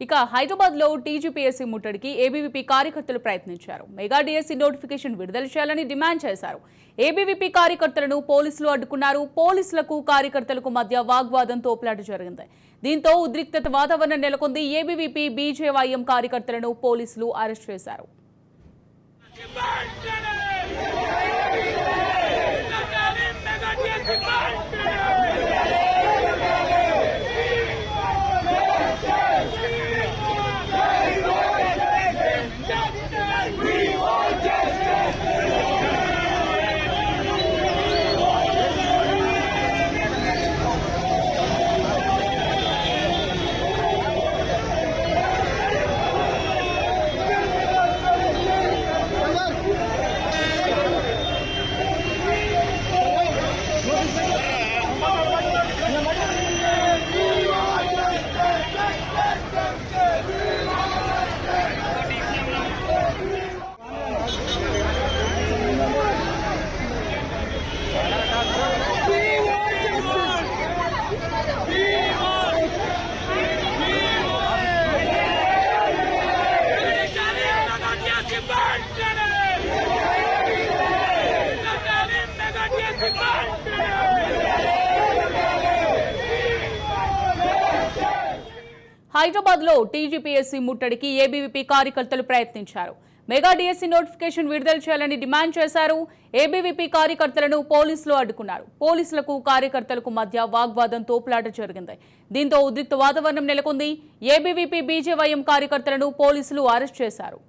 ఇక హైదరాబాద్లో టీజీపీఎస్సీ ముట్టడికి ఏబీవీపీ కార్యకర్తలు ప్రయత్నించారు. మెగా డిఎస్సీ నోటిఫికేషన్ విడుదల చేయాలని డిమాండ్ చేశారు. ఏబీవీపీ కార్యకర్తలను పోలీసులు అడ్డుకున్నారు. పోలీసులకు కార్యకర్తలకు మధ్య వాగ్వాదం తోపులాట జరిగింది. దీంతో ఉద్రిక్తత వాతావరణం నెలకొంది. ఏబీవీపీ బీజేవైఎం కార్యకర్తలను పోలీసులు అరెస్ట్ చేశారు. హైదరాబాద్లో టీజీపీఎస్సీ ముట్టడికి ఏబీవీపీ కార్యకర్తలు ప్రయత్నించారు. మెగా డిఎస్సీ నోటిఫికేషన్ విడుదల చేయాలని డిమాండ్ చేశారు. ఏబీవీపీ కార్యకర్తలను పోలీసులు అడ్డుకున్నారు. పోలీసులకు కార్యకర్తలకు మధ్య వాగ్వాదం తోపులాట జరిగింది. దీంతో ఉద్రిక్త వాతావరణం నెలకొంది. ఏబీవీపీ బీజేవైఎం కార్యకర్తలను పోలీసులు అరెస్ట్ చేశారు.